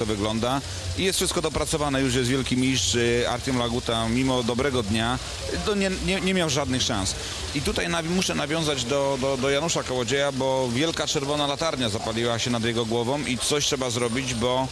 to wygląda i jest wszystko dopracowane, już jest wielki mistrz y, Artem Laguta, mimo dobrego dnia, to nie, nie, nie miał żadnych szans. I tutaj muszę nawiązać do, do, do Janusza Kołodzieja, bo wielka czerwona latarnia zapaliła się nad jego głową i coś trzeba zrobić, bo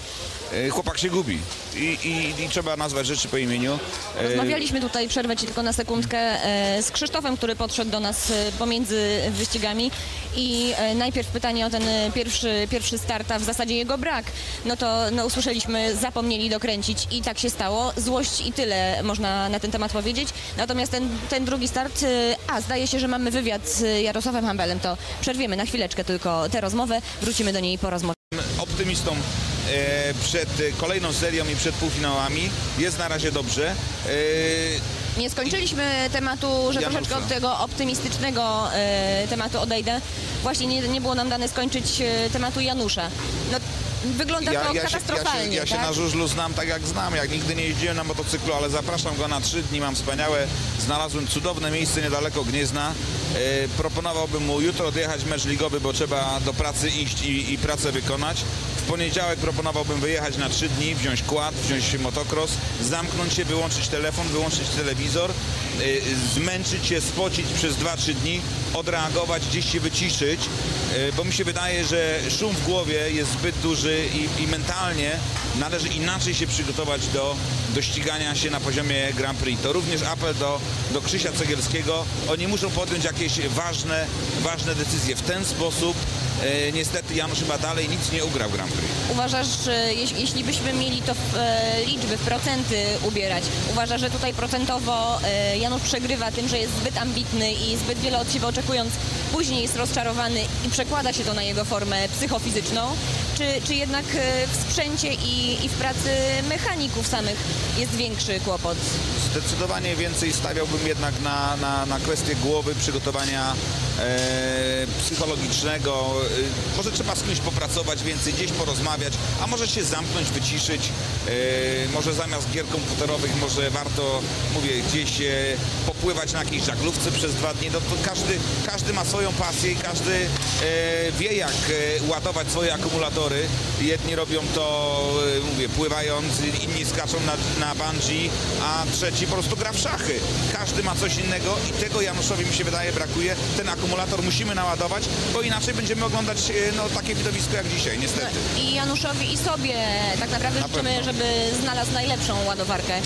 y, chłopak się gubi i, i, i trzeba nazwać rzeczy po imieniu. Y, Rozmawialiśmy tutaj, przerwę ci tylko na sekundkę, e, z Krzysztofem, który podszedł do nas e, pomiędzy wyścigami i e, najpierw pytanie o ten e, pierwszy, pierwszy start, a w zasadzie jego brak. No to no, usłyszeliśmy, zapomnieli dokręcić i tak się stało. Złość i tyle można na ten temat powiedzieć. Natomiast ten, ten drugi start, e, a zdaje się, że mamy wywiad z Jarosławem Hambelem, to przerwiemy na chwileczkę tylko tę rozmowę, wrócimy do niej po rozmowie. optymistą e, przed e, kolejną serią i przed półfinałami. Jest na razie dobrze. E, Nie skończyliśmy tematu, że Janusza. troszeczkę od tego optymistycznego e, tematu odejdę. Właśnie nie, nie było nam dane skończyć tematu Janusza. No, wygląda to ja, się, katastrofalnie, ja, się, ja się tak? na żużlu znam tak jak znam, jak nigdy nie jeździłem na motocyklu, ale zapraszam go na trzy dni, mam wspaniałe, znalazłem cudowne miejsce niedaleko Gniezna. Proponowałbym mu jutro odjechać mecz ligowy, bo trzeba do pracy iść i, i pracę wykonać. Poniedziałek proponowałbym wyjechać na trzy dni, wziąć quad, wziąć motocross, zamknąć się, wyłączyć telefon, wyłączyć telewizor, e, zmęczyć się, spocić przez 2-3 dni, odreagować, gdzieś się wyciszyć, e, bo mi się wydaje, że szum w głowie jest zbyt duży i, i mentalnie należy inaczej się przygotować do, do ścigania się na poziomie Grand Prix. To również apel do, do Krzysia Cegielskiego. Oni muszą podjąć jakieś ważne, ważne decyzje. W ten sposób e, niestety Janusz chyba dalej nic nie ugrał Grand. Uważasz, że jeś, jeśli byśmy mieli to w e, liczby, w procenty ubierać, uważasz, że tutaj procentowo e, Janusz przegrywa tym, że jest zbyt ambitny i zbyt wiele od siebie oczekując, później jest rozczarowany i przekłada się to na jego formę psychofizyczną? Czy, czy jednak e, w sprzęcie i, i w pracy mechaników samych jest większy kłopot? Zdecydowanie więcej stawiałbym jednak na, na, na kwestię głowy, przygotowania e, psychologicznego. E, może trzeba z kimś popracować więcej, gdzieś porozmawiać, a może się zamknąć, wyciszyć. E, może zamiast gier komputerowych może warto, mówię, gdzieś e, popływać na jakiejś żaglówce przez dwa dni. No to każdy, każdy ma swoją pasję i każdy e, wie jak e, ładować swoje akumulatory. Jedni robią to, mówię, pływając, inni skaczą na, na bungee, a trzeci po prostu gra w szachy. Każdy ma coś innego i tego Januszowi mi się wydaje brakuje. Ten akumulator musimy naładować, bo inaczej będziemy oglądać no, takie widowisko jak dzisiaj, niestety. I Januszowi i sobie tak naprawdę Na życzymy, pewno. żeby znalazł najlepszą ładowarkę.